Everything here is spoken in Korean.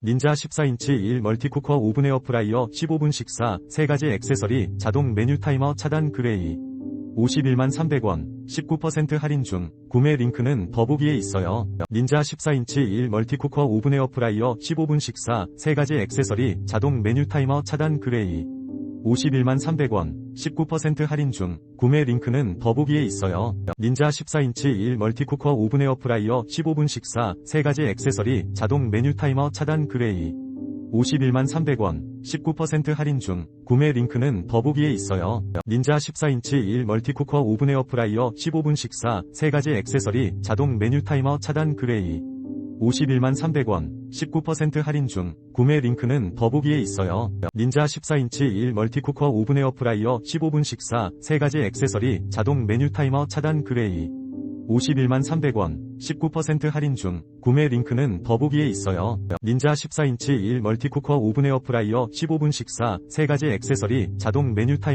닌자 14인치 1 멀티쿠커 오븐 에어프라이어 15분 식사 3가지 액세서리 자동 메뉴 타이머 차단 그레이. 51만 300원 19% 할인 중. 구매 링크는 더보기에 있어요. 닌자 14인치 1 멀티쿠커 오븐 에어프라이어 15분 식사 3가지 액세서리 자동 메뉴 타이머 차단 그레이 51만 300원 19% 할인 중 구매 링크는 더보기에 있어요. 닌자 14인치 1 멀티쿠커 오븐 에어프라이어 15분 식사 3가지 액세서리 자동 메뉴 타이머 차단 그레이 51만 300원 19% 할인 중 구매 링크는 더보기에 있어요. 닌자 14인치 1 멀티쿠커 오븐 에어프라이어 15분 식사 3가지 액세서리 자동 메뉴 타이머 차단 그레이 51만 300원 19% 할인 중 구매 링크는 더보기에 있어요. 닌자 14인치 1 멀티쿠커 오븐 에어 프라이어 15분 식사 3가지 액세서리 자동 메뉴 타이머 차단 그레이 51만 300원 19% 할인 중 구매 링크는 더보기에 있어요. 닌자 14인치 1 멀티쿠커 오븐 에어 프라이어 15분 식사 3가지 액세서리 자동 메뉴 타이머